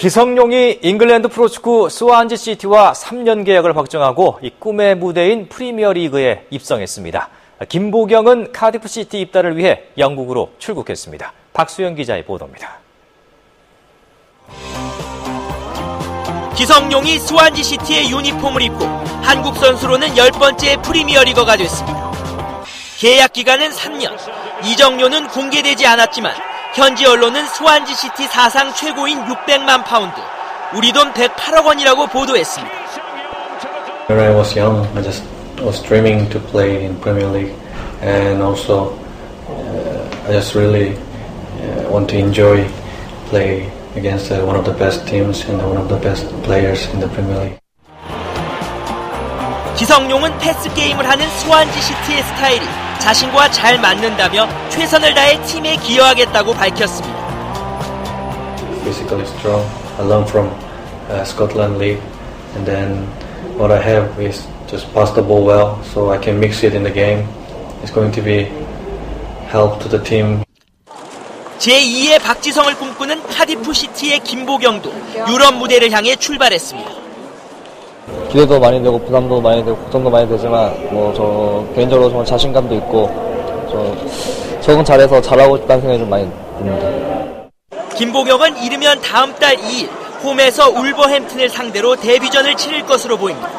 기성용이 잉글랜드 프로축구 스완지 시티와 3년 계약을 확정하고 이 꿈의 무대인 프리미어리그에 입성했습니다. 김보경은 카디프 시티 입단을 위해 영국으로 출국했습니다. 박수영 기자의 보도입니다. 기성용이 스완지 시티의 유니폼을 입고 한국 선수로는 열 번째 프리미어리거가 됐습니다. 계약 기간은 3년. 이정료는 공개되지 않았지만 현지 언론은 스완지 시티 사상 최고인 600만 파운드, 우리 돈 108억 원이라고 보도했습니다. When I was young, I just was dreaming to play in Premier League, and also uh, I just really uh, want to enjoy play against uh, one of the best teams and one of the best players in the Premier League. 기성용은 패스 게임을 하는 스완지 시티의 스타일이 자신과 잘 맞는다며 최선을 다해 팀에 기여하겠다고 밝혔습니다. Physically strong. I learned from uh, Scotland League, and then what I have is just pass the ball well, so I can mix it in the game. It's going to be help to the team. 제2의 박지성을 꿈꾸는 카디프 시티의 김보경도 유럽 무대를 향해 출발했습니다. 기대도 많이 되고 부담도 많이 되고 걱정도 많이 되지만 뭐 저 개인적으로 정말 자신감도 있고 저 적응 잘해서 잘하고 싶다는 생각이 좀 많이 듭니다. 김보경은 이르면 다음 달 2일 홈에서 울버햄튼을 상대로 데뷔전을 치를 것으로 보입니다.